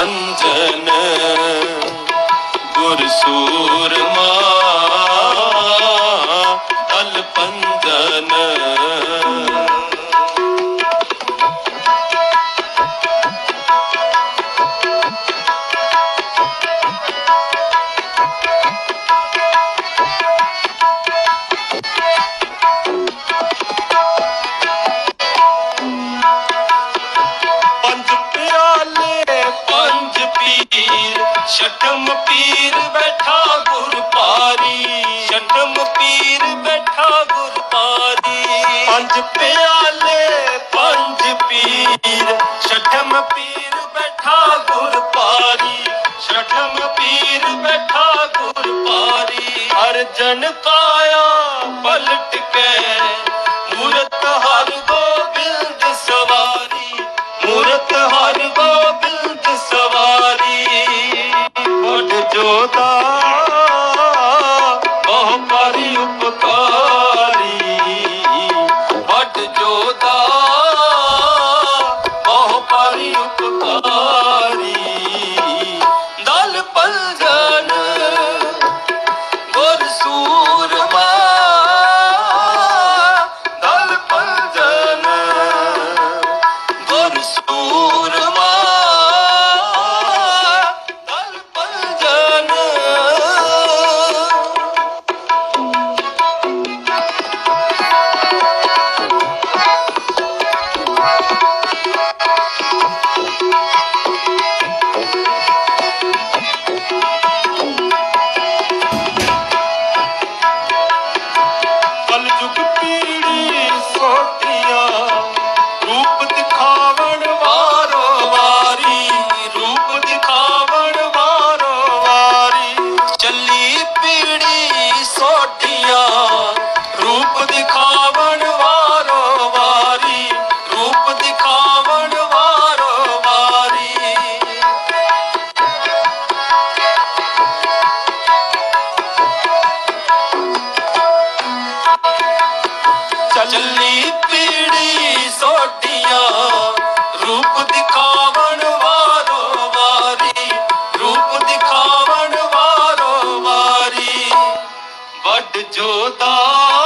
ਪੰਜਨ ਗੁਰ ਸੂਰਮਾ ਬੈਠਾ ਗੁਰ ਪਾਰੀ ਪੰਜ ਪਿਆਲੇ, ਪੰਜ ਪੀਰ। ਛਟਮ ਪੀਰ ਬੈਠਾ ਗੁਰ ਪਾਰੀ ਛਟਮ ਪੀਰ ਬੈਠਾ ਗੁਰ ਪਾਰੀ ਅਰਜਨ ਕਾਇਆ ਪਲਟ ਵਡ ਸੋਡੀਆਂ ਰੂਪ ਦਿਖਾਵਣ ਵਾਰੋ ਵਾਰੀ ਰੂਪ ਦਿਖਾਵਣ ਵਾਰੋ ਵਾਰੀ। ਵੱਡ ਜੋਦਾ